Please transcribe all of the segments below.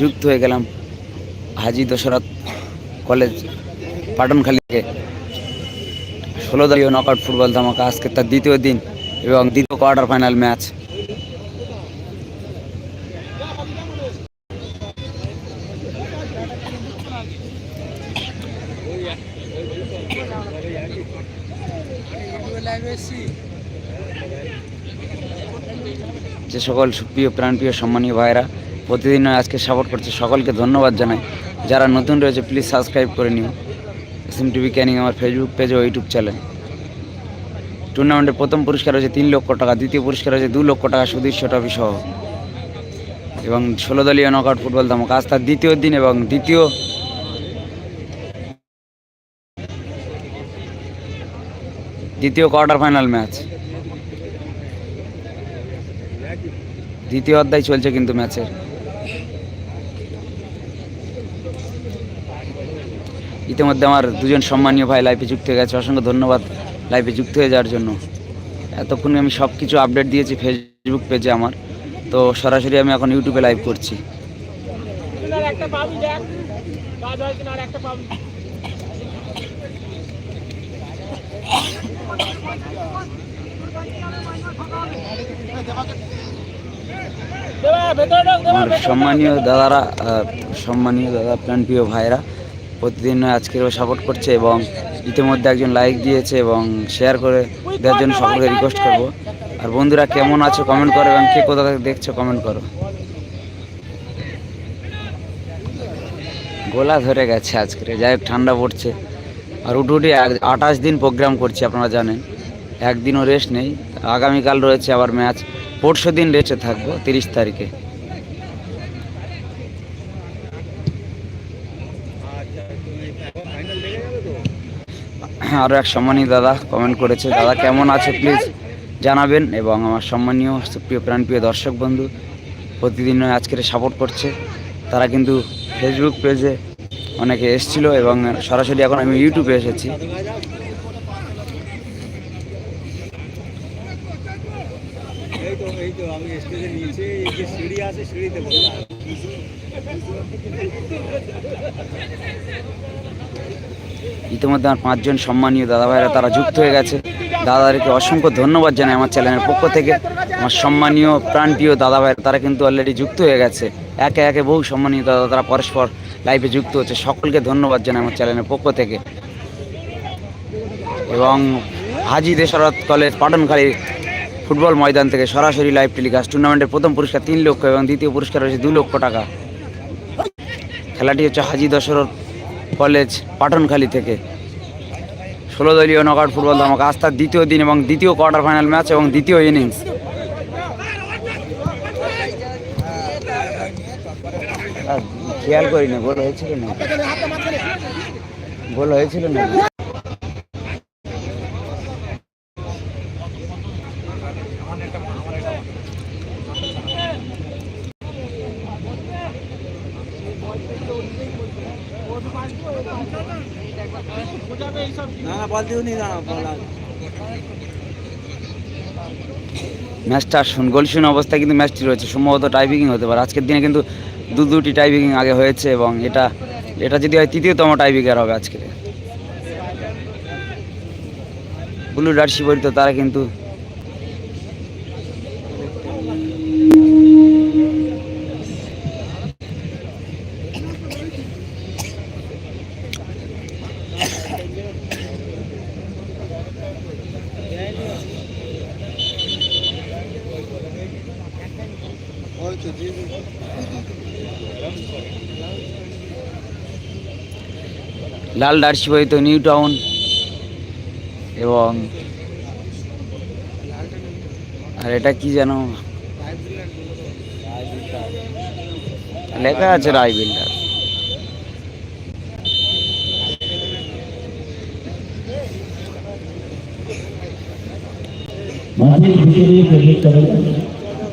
যুক্ত হয়ে গেলাম হাজি দশরথ কলেজ পাটনখালী থেকে ষোলো দলীয় নকআউট ফুটবল ধামাকা, আজকে তার দ্বিতীয় দিন এবং দ্বিতীয় কোয়ার্টার ফাইনাল ম্যাচ যে সকল সুপ্রিয়, প্রাণপ্রিয়, সম্মানীয় ভাইরা প্রতিদিন আজকে সাপোর্ট করছে। সকলকে ধন্যবাদ জানাই। যারা নতুন রয়েছে প্লিজ সাবস্ক্রাইব করে নিও। এস এম টিভি ক্যানিং আমার ফেসবুক পেজ ও ইউটিউব চ্যানেল টুর্নামেন্টের প্রথম পুরস্কার হচ্ছে তিন লক্ষ টাকা, দ্বিতীয় পুরস্কার হচ্ছে দু লক্ষ টাকা সুদৃশ্য ট্রফি সহ। এবং ষোলো দলীয় নকআউট ফুটবল ধামাকা। আজ তার দ্বিতীয় দিন এবং দ্বিতীয় দ্বিতীয় কোয়ার্টার ফাইনাল ম্যাচ দ্বিতীয় অধ্যায় চলছে কিন্তু ম্যাচের ইতিমধ্যে আমার দুজন সম্মানীয় ভাই লাইফে যুক্ত হয়ে গেছে। অসংখ্য ধন্যবাদ লাইফে যুক্ত হয়ে যাওয়ার জন্য। এতক্ষণে আমি সব কিছু আপডেট দিয়েছি ফেসবুক পেজে আমার। তো সরাসরি আমি এখন ইউটিউবে লাইভ করছি। আমার সম্মানীয় দাদারা সম্মানীয় দাদা, প্রাণপ্রিয় ভাইরা প্রতিদিন আজকেও সাপোর্ট করছে এবং ইতিমধ্যে একজন লাইক দিয়েছে এবং শেয়ার করে দেওয়ার জন্য সকলকে রিকোয়েস্ট করব। আর বন্ধুরা, কেমন আছো? কমেন্ট করো এবং কে কোথা থেকে দেখছ কমেন্ট করো। গোলা ধরে গেছে আজকে যাই হোক, ঠান্ডা পড়ছে। আর উঠে উঠে আঠাশ দিন প্রোগ্রাম করছি, আপনারা জানেন। একদিনও রেস্ট নেই। আগামীকাল রয়েছে আবার ম্যাচ পরশু দিন রেস্টে থাকব, তিরিশ তারিখে। আরও এক সম্মানীয় দাদা কমেন্ট করেছে, দাদা, কেমন আছে প্লিজ জানাবেন এবং আমার সম্মানীয় সুপ্রিয় প্রাণপ্রিয় দর্শক বন্ধু, প্রতিদিন আজকের সাপোর্ট করছে তারা কিন্তু ফেসবুক পেজে অনেকে এসছিল এবং সরাসরি এখন আমি ইউটিউবে এসেছি এই তো এই তো, আমি স্টেজের নিচে এই যে সিঁড়ি আছে, সিঁড়িতে আছি। ইতিমধ্যে আমার পাঁচজন সম্মানীয় দাদা ভাইরা তারা যুক্ত হয়ে গেছে। দাদাদেরকে অসংখ্য ধন্যবাদ জানাই আমার চ্যানেলের পক্ষ থেকে। আমার সম্মানীয় প্রাণপ্রিয় দাদা ভাইরা তারা কিন্তু অলরেডি যুক্ত হয়ে গেছে। একে একে বহু সম্মানীয় দাদা তারা পরস্পর লাইভে যুক্ত হচ্ছে। সকলকে ধন্যবাদ জানাই আমার চ্যানেলের পক্ষ থেকে। এবং হাজি দেশরথ কলেজ পাটনখালী ফুটবল ময়দান থেকে সরাসরি লাইভ টেলিকাস্ট টুর্নামেন্টের প্রথম পুরস্কার তিন লক্ষ এবং দ্বিতীয় পুরস্কার হচ্ছে দু লক্ষ টাকা। খেলাটি হচ্ছে হাজি দশরথ কলেজ পাটনখালী থেকে। ষোলো দলীয় নকআউট ফুটবল ধামাকা আজ তার দ্বিতীয় দিন এবং দ্বিতীয় কোয়ার্টার ফাইনাল ম্যাচ এবং দ্বিতীয় ইনিংস খেয়াল করি না গোল হয়েছিল না গোল হয়েছিল না না না বল দিও নি না বল আর। ম্যাচটা শুন গোল শূন্য অবস্থায় কিন্তু ম্যাচটি রয়েছে। সম্ভবত টাইপিং হতে পারে। আজকের দিনে কিন্তু দু দুটি টাইপিং আগে হয়েছে এবং এটা এটা যদি হয় তৃতীয়তম টাইব্রেকার হবে আজকে। ব্লু জার্সি পরিত তারা কিন্তু লাল জার্সি পরিত নিউ টাউন এবং আর এটা কি যেন লেখা আছে রায় বিল্ডার মাঠের ভিতরে প্রবেশ করা।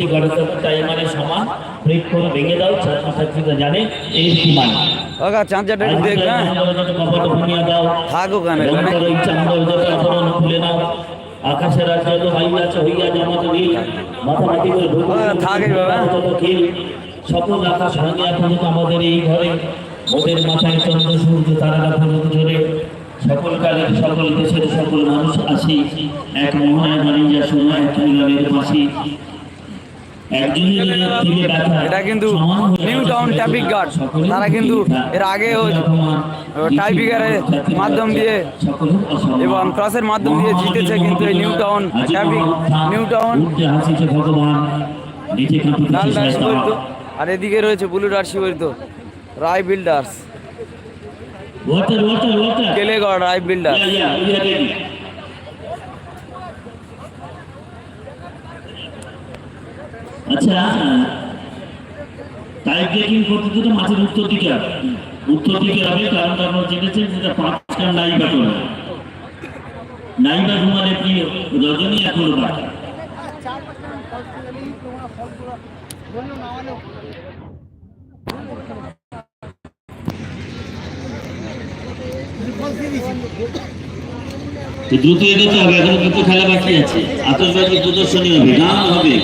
একটি গণতন্ত্র তাই মানে সমান। বৃক্ষণ ভেঙে দাও ছাত্রছাত্রীরা জানে এই কি মানে চাঁচাটা একটু দেখ হ্যাঁ। কপাল ভুনিয়া দাও থাক ওখানে ওই যত খুলে নাও। আকাশের রাজ্য হইয়াছে হইয়া জমাত নীল মাথামাতি করে ঢুকুন ও, থাকে বাবা। যত খিল সকল আকাশ ভাঙিয়া আমাদের এই ঘরে। ওদের মাথায় চন্দ্র সূর্য তারারা পড়ুক ঝরে। সকল কালের সকল দেশের সকল মানুষ আসি। এক মোহনায় বাণিজ্য শোনো এক মিলনের এটা কিন্তু নিউ টাউন ট্রাফিক গার্ড তারা কিন্তু এর আগে টাইপিকারের মাধ্যম দিয়ে এবং ক্রসের মাধ্যম দিয়ে জিতেছে কিন্তু এই নিউ টাউন ট্রাফিক নিউ টাউন লাল আর এদিকে রয়েছে blue jersey বলিত Rai builders Kelegarh Rai builder yeah yeah yeah ready আচ্ছা মাছের উত্তর দিকে হবে উত্তর দিকে হবে কারণ জেনেছেন যেটা রজনী এখনও দ্রুত এগোতে হবে এখনও কিন্তু খেলা বাকি আছে। আতসবাজি প্রদর্শনী হবে, গান হবে।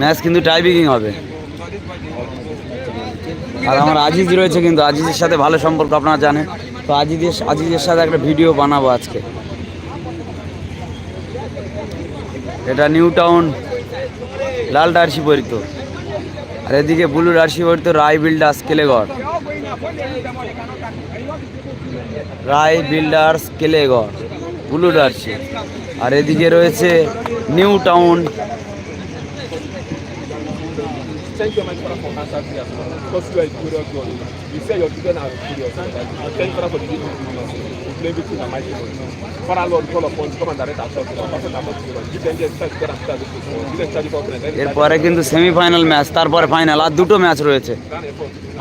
ম্যাচ কিন্তু টাইপিং হবে। আর আমার আজিজ রয়েছে কিন্তু, আজিজের সাথে ভালো সম্পর্ক, আপনারা জানেন। তো আজিজের আজিজের সাথে একটা ভিডিও বানাবো আজকে। এটা নিউ টাউন লাল ডার্সি পরিত। আর এদিকে blue Darcy পরিত Rai builders Kelegarh Rai builders Kelegarh blue jersey আর এদিকে রয়েছে New Town Thank you, my father, for answering well. Because you are a curious God. You say your children are curious. And thank you, Father, for the gift of us. We blame it in the mighty name. Father, Lord, call upon you. Come and direct ourselves. Come and direct ourselves. Give them the strength to go and start this charge confidence. এরপরে কিন্তু semifinal match তারপরে final আর দুটো match রয়েছে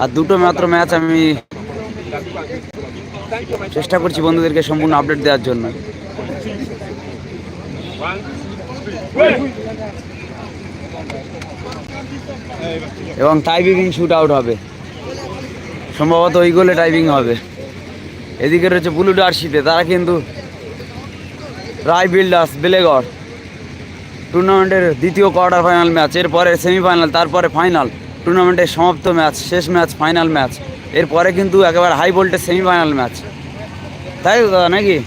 আর দুটো মাত্র match আমি you, চেষ্টা করছি বন্ধুদেরকে সম্পূর্ণ আপডেট দেওয়ার জন্য. এবং টাইপিং শুট আউট হবে। সম্ভবত ওই গোলে টাইপিং হবে। এদিকে রয়েছে ব্লু ডার্সিতে তারা কিন্তু রায় বিল্ডার্স বেলেগড় টুর্নামেন্টের দ্বিতীয় কোয়ার্টার ফাইনাল ম্যাচ এরপরে সেমিফাইনাল তারপরে ফাইনাল টুর্নামেন্টের সমাপ্ত ম্যাচ শেষ ম্যাচ ফাইনাল ম্যাচ এরপরে কিন্তু একেবারে হাই ভোল্টেজ সেমিফাইনাল ম্যাচ তাই তো দাদা, নাকি?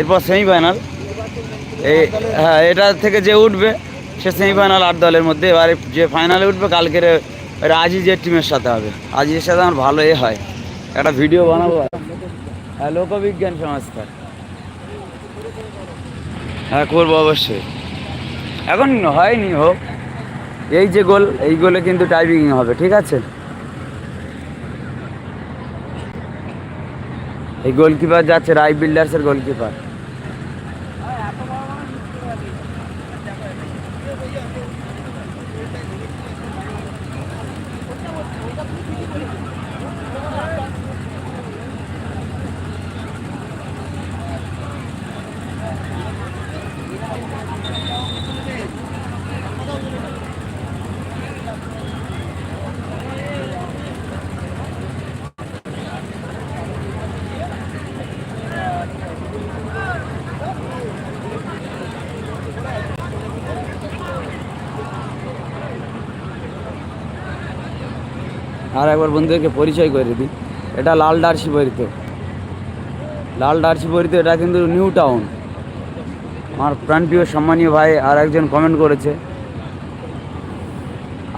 এরপর সেমিফাইনাল এই হ্যাঁ এটা থেকে যে উঠবে সে সেমিফাইনাল আট দলের মধ্যে এবারে যে ফাইনালে উঠবে, কালকের আজিজের টিমের সাথে হবে। আজিজের সাথে আমার ভালো এ হয়। একটা ভিডিও বানাবো হ্যাঁ লোকবিজ্ঞান সংস্থা। হ্যাঁ করব অবশ্যই। এখন হয়নি হোক। এই যে গোল, এই গোলে কিন্তু টাইপিং হবে, ঠিক আছে? এই গোলকিপার যাচ্ছে রাই বিল্ডার্সের গোলকিপার আর একবার বন্ধুদেরকে পরিচয় করে দিই। এটা লাল ডার্সি বরিত লাল ডার্সি বরিত এটা কিন্তু নিউ টাউন। আমার প্রাণপ্রিয় সম্মানীয় ভাই আর একজন কমেন্ট করেছে।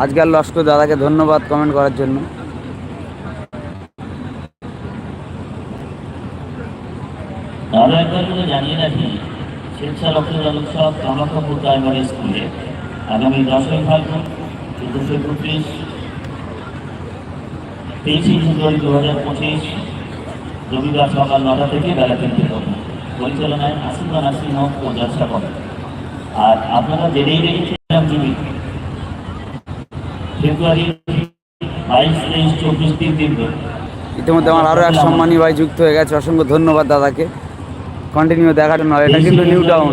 আজকাল লস্কর দাদাকে ধন্যবাদ কমেন্ট করার জন্য। আগামী দশই ফাল্গুন চোদ্দশো একত্রিশ তেইশে ফেব্রুয়ারি দু হাজার পঁচিশ রবিবার সকাল নটা থেকে বেলা তিনটে পর্যন্ত। পরিচালনায় আসিফা নাসিম হক ও জলসা করেন। আর আপনারা জেনেই রেখেছিলাম যিনি ফেব্রুয়ারি বাইশ তেইশ চব্বিশ তিন দিন। ইতিমধ্যে আমার আরও এক সম্মানীয় ভাই যুক্ত হয়ে গেছে। অসংখ্য ধন্যবাদ দাদাকে। কন্টিনিউ দেখাটা নয় এটা কিন্তু নিউ টাউন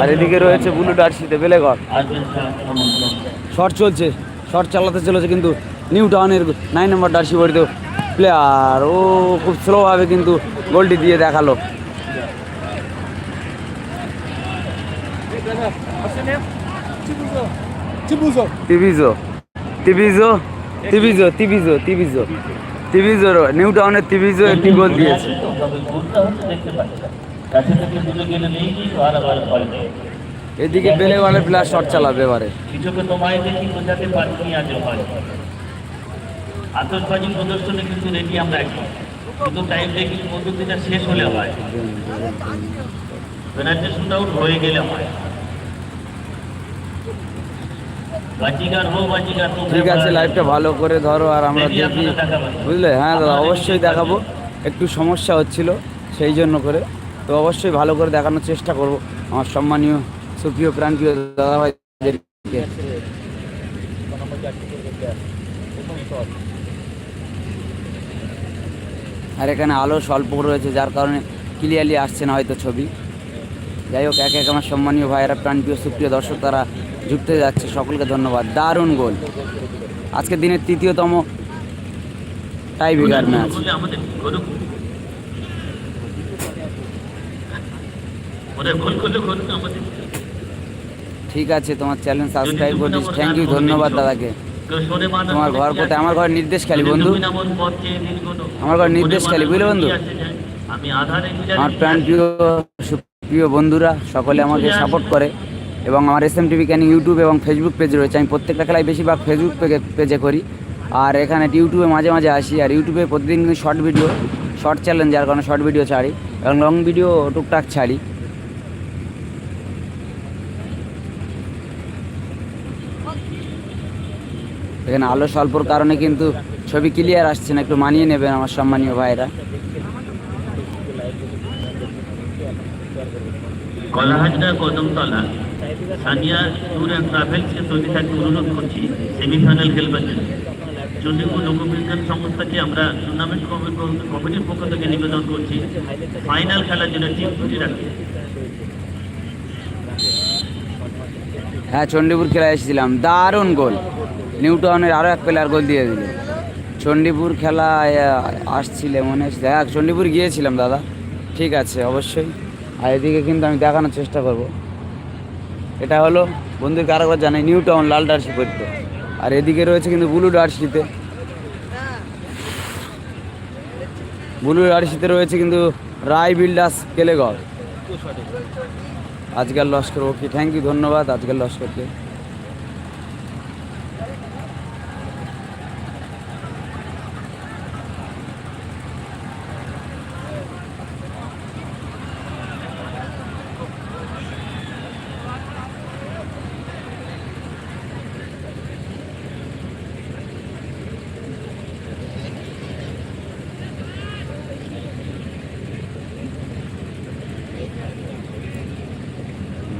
আর এদিকে রয়েছে ব্লু ডার্সিতে বেলেঘর। শর্ট চলছে। শর্ট চালাতে চলেছে কিন্তু নিউ টাউনের নাইন নম্বর ডার্সি বড়িতে প্লেয়ার ও খুব স্লোভাবে কিন্তু গোলটি দিয়ে দেখাল. টিভিজো টিভিজো টিভিজো টিভিজো টিভিজো টিভিজোর নিউ টাউনের টিভিজো একটি গোল দিয়েছে এদিকে বেলেগলের প্লেয়ার শর্ট চালাবে এবারে। কিছুকে তোমায় দেখি বোঝাতে পারিনি আজ হয় আতসবাজি প্রদর্শনে কিন্তু রেডি আমরা একদম কিন্তু টাইম দেখি পদ্ধতিটা শেষ হলে হয়। পেনাল্টি শুট আউট হয়ে গেলে হয়। তো ঠিক আছে লাইভটা ভালো করে ধরো আর আমরা দেখি। বুঝলে? হ্যাঁ দাদা অবশ্যই দেখাবো। একটু সমস্যা হচ্ছিল সেই জন্য করে। তো অবশ্যই ভালো করে দেখানোর চেষ্টা করব। আমার সম্মানীয় সুপ্রিয় প্রাণপ্রিয় দাদা ভাইদেরকে আর এখানে আলো স্বল্প রয়েছে, যার কারণে ক্লিয়ারলি আসছে না হয়তো ছবি। যাই হোক, এক এক আমার সম্মানীয় ভাইয়েরা, প্রাণপ্রিয়, সুপ্রিয় দর্শক, তারা যুক্ত যাচ্ছে। সকলকে ধন্যবাদ। দারুণ গোল। আজকের দিনের তৃতীয়তম টাই বিগার ম্যাচ আমাদের। ঠিক আছে তোমার চ্যানেল সাবস্ক্রাইব করিস থ্যাংক ইউ ধন্যবাদ দাদাকে। তোমার ঘর কোথায়? আমার ঘর নির্দেশ খালি বন্ধু। আমার ঘর নির্দেশ খালি বুঝলে বন্ধু? আমার প্রাণ প্রিয় প্রিয় বন্ধুরা সকলে আমাকে সাপোর্ট করে। এবং আমার S M TV Canning YouTube এবং ফেসবুক পেজ রয়েছে। আমি প্রত্যেকটা খেলায় বেশিরভাগ ফেসবুক পেজে করি। আর এখানে ইউটিউবে মাঝে মাঝে আসি। আর ইউটিউবে প্রতিদিন শর্ট ভিডিও শর্ট চ্যালেঞ্জ যার কারণে শর্ট ভিডিও ছাড়ি। এবং লং ভিডিও টুকটাক ছাড়ি। এখানে আলো স্বল্পর কারণে কিন্তু ছবি ক্লিয়ার আসছে না একটু মানিয়ে নেবেন আমার সম্মানীয় ভাইরা। কলাহাজরা কদমতলা সানিয়া ট্যুর অ্যান্ড ট্রাভেলসকে তৈরি থাকতে অনুরোধ করছি সেমিফাইনাল খেলবার জন্য। চণ্ডীপুর লোকবিজ্ঞান সংস্থাকে আমরা টুর্নামেন্ট কমিটির পক্ষ থেকে নিবেদন করছি ফাইনাল খেলার জন্য টিম হ্যাঁ চণ্ডীপুর খেলায় এসেছিলাম। দারুণ গোল নিউটনের আরও এক প্লেয়ার গোল দিয়ে দিল। চণ্ডীপুর খেলা আসছিলে মনে হচ্ছে। হ্যাঁ চণ্ডীপুর গিয়েছিলাম দাদা। ঠিক আছে, অবশ্যই। আর এদিকে কিন্তু আমি দেখানোর চেষ্টা করব। এটা হলো, বন্ধুকে আরেকবার জানাই নিউ টাউন লাল ডার্সি পড়তো আর এদিকে রয়েছে কিন্তু ব্লু ডার্সিতে ব্লু ডার্সিতে রয়েছে কিন্তু রায় বিল্ডার্স কেলেগড় আজকাল লস্কর ওকে থ্যাংক ইউ ধন্যবাদ। আজকাল লস্করকে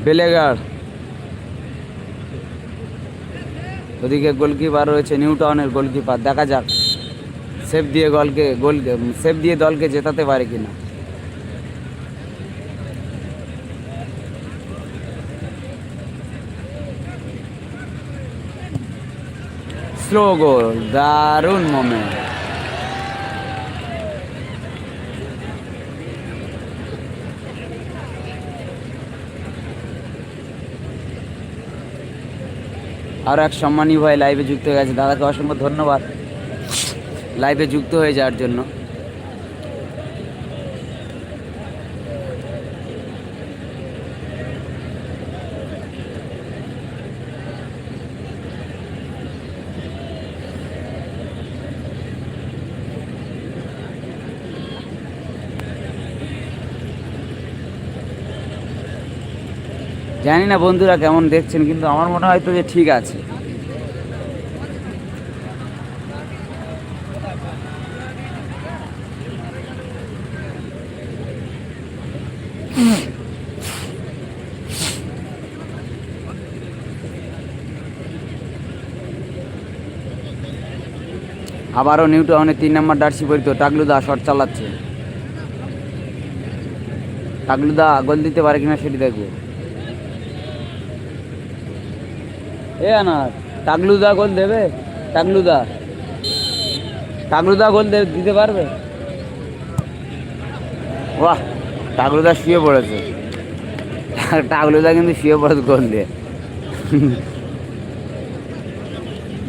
বেলেগার। ওদিকে গোলকিপার রয়েছে নিউ টাউনের গোলকিপার। দেখা যাক, সেভ দিয়ে গোলকে, গোল, সেভ দিয়ে দলকে জেতাতে পারে কিনা। স্লো গোল, দারুণ মোমেন্ট। আরও এক সম্মানী ভাই লাইভে যুক্ত হয়ে গেছে। দাদাকে অসংখ্য ধন্যবাদ। লাইভে যুক্ত হয়ে যাওয়ার জন্য। জানি না বন্ধুরা কেমন দেখছেন, কিন্তু আমার মনে হয় তো যে ঠিক আছে। আবারও নিউ টাউনে তিন নম্বর ডার্সি পরিত টাকলুদা শট চালাচ্ছে। টাকলুদা গোল দিতে পারে কিনা সেটি দেখব। এ আনার টাকলুদা গোল দেবে? টাকলুদা। টাকলুদা গোল দিতে পারবে? বাহ টাকলুদা শুয়ে পড়েছে। টাকলুদা কিন্তু শুয়ে পড়েছে গোল দিয়ে।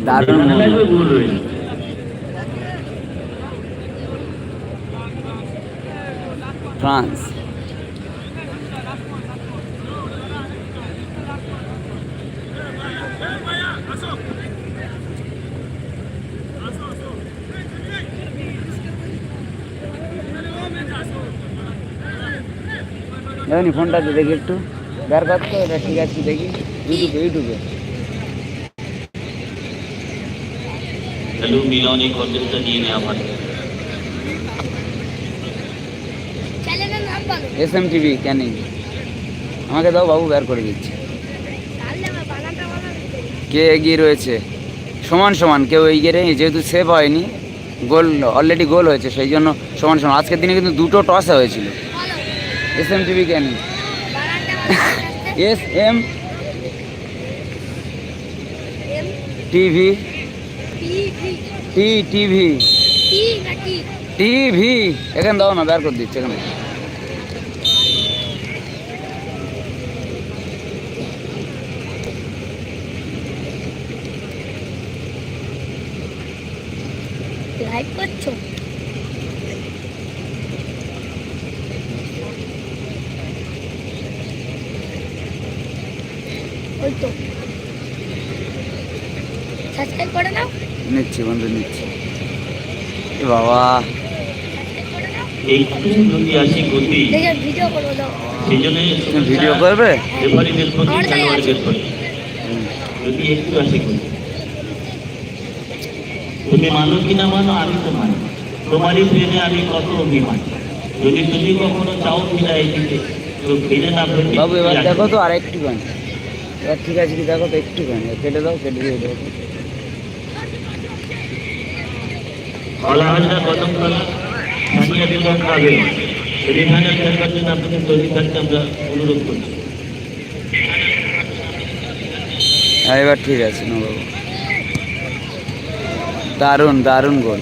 দারুণ ফ্রান্স। দেখুন ফোনটাতে দেখি একটু। বের করতো এটা ঠিক আছে দেখি। ইউটিউবে ইউটিউবে হ্যালো মিলন এই কন্টেস্টটা নিয়ে এস এম টিভি ক্যানিং আমাকে দাও বাবু বের করে দিচ্ছে। কে এগিয়ে রয়েছে? সমান সমান কেউ এগিয়ে নেই যেহেতু সেভ হয়নি গোল অলরেডি গোল হয়েছে সেই জন্য সমান সমান। আজকের দিনে কিন্তু দুটো টসে হয়েছিল। S M TV Canning S M M TV T TV TV এখানে দাও না বের করে দিচ্ছে এখানে লাইক করছ ওই তো সাবস্ক্রাইব করে নাও নিচ্ছি বন্ধু নিচ্ছি এ বাবা। যদি আসি গতি। ভিডিও সেই জন্য ভিডিও করবে? রেফারিদের প্রতি আমার তাই আছে। খেলোয়াড়দের প্রতি যদি একটু আসি গতি। তুমি মানো কি না মানো আমি তো মানি। তোমারই প্রেমে আমি কত অভিমান। যদি তুমি কখনো চাও কিনা এদিকে তো ফিরে না বাবু এবার দেখো তো আর একটু গান। এবার ঠিক আছে কি দেখো তো একটু গান। কেটে দাও কেটে দিয়ে দেবো না কতক্ষণ স্থানীয় রিফাইনাল খেলবার জন্য আপনাকে তৈরি থাকতে আমরা অনুরোধ করছি। হ্যাঁ এবার ঠিক আছে না বাবু দারুণ দারুণ গোল।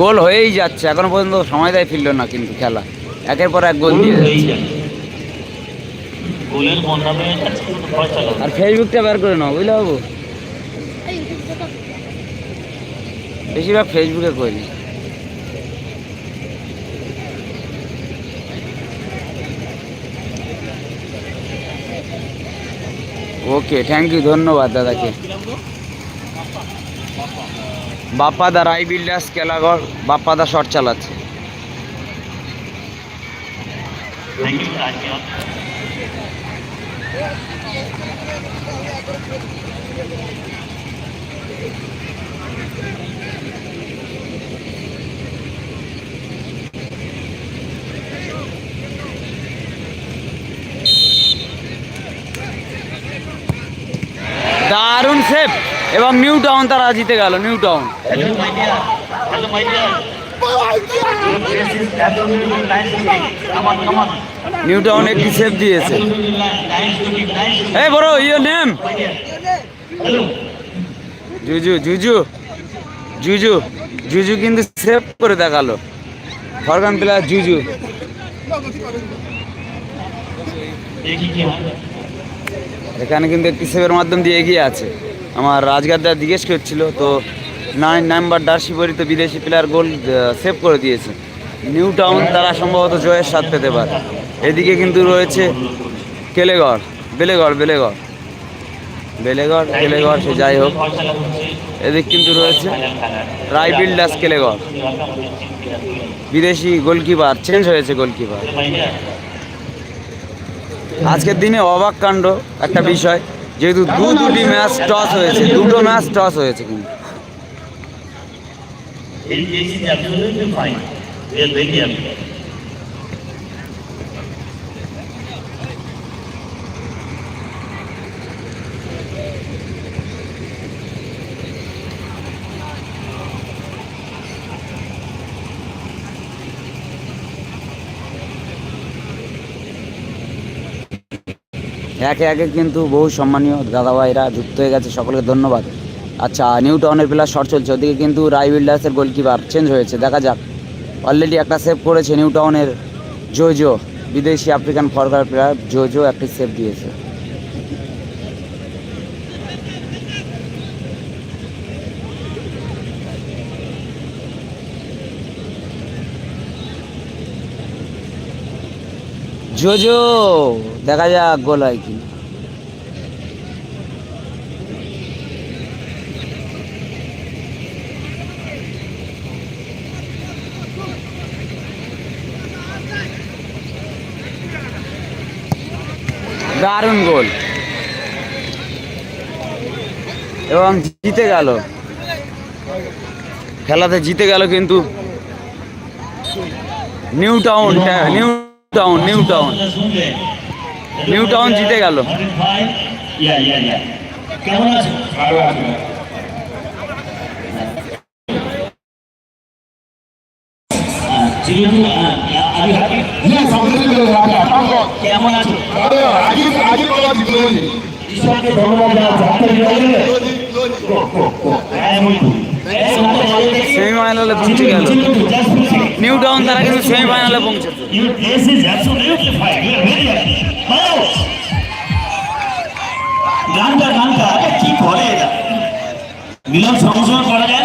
গোল হয়েই যাচ্ছে এখনও পর্যন্ত সময় দেয় ফিরল না কিন্তু খেলা। একের পর এক গোল দিয়ে যাচ্ছে। আর ফেসবুকটা বের করে নাও বুঝলে বাবু এই ইউটিউব দেখো বেশিরভাগ ফেসবুকে করি। ওকে থ্যাংক ইউ ধন্যবাদ দাদাকে। বাপ্পাদা রাই বিল্ডার্স কেলাগড় বাপ্পাদা শট চালাচ্ছে। ইউ আজকে দারুণ সেফ এবং নিউ টাউন তারা জিতে গেল নিউ টাউন. নিউ টাউন একটি সেফ দিয়েছে. এই বড় ইয়োর নেম. জুজু জুজু জুজু জুজু কিন্তু সেভ করে দেখাল। Foreign player Juju. এখানে কিন্তু একটি সেভের মাধ্যম দিয়ে এগিয়ে আছে। আমার রাজগাদ্দার জিজ্ঞেস করছিল, তো নাইন নাম্বার ডার্সি পরিত বিদেশি প্লেয়ার গোল সেভ করে দিয়েছে। নিউ টাউন তারা সম্ভবত জয়ের স্বাদ পেতে পারে। এদিকে কিন্তু রয়েছে কেলেগড় বেলেগড় বেলেগড় বেলেগড়, কেলেগড়, সে যাই হোক। এদিক কিন্তু রয়েছে ফাইনাল খেলার। রাই বিল্ডার্স, কেলেগড়। বিদেশি গোলকিপার চেঞ্জ হয়েছে গোলকিপার। আজকের দিনে অবাক কাণ্ড, একটা বিষয়, যেহেতু দু দুটি ম্যাচ টস হয়েছে, দুটো ম্যাচ টস হয়েছে কিন্তু। This একে একে কিন্তু বহু সম্মানীয় দাদাভাইরা যুক্ত হয়ে গেছে। সকলকে ধন্যবাদ। আচ্ছা নিউ টাউনের প্লেয়ার শট চলছে। ওদিকে কিন্তু রাই বিল্ডার্সের গোলকিপার চেঞ্জ হয়েছে। দেখা যাক। অলরেডি একটা সেভ করেছে নিউ টাউনের জোজো বিদেশি আফ্রিকান ফরগার প্লেয়ার জোজো একটি সেভ দিয়েছে। জোজো দেখা যাক গোল হয় কি দারুণ গোল। এবং জিতে গেল। খেলাতে জিতে গেল কিন্তু নিউ টাউন নিউ টাউন নিউ টাউন নিউ টাউন জিতে গেল। কেমন সেমিফাইনালে পৌঁছে গেল। নিউ টাউন তারা কিন্তু সেমিফাইনালে পৌঁছেছে। গানটা গানটা। কি করে এটা? মিলন সংশোধন করা যায়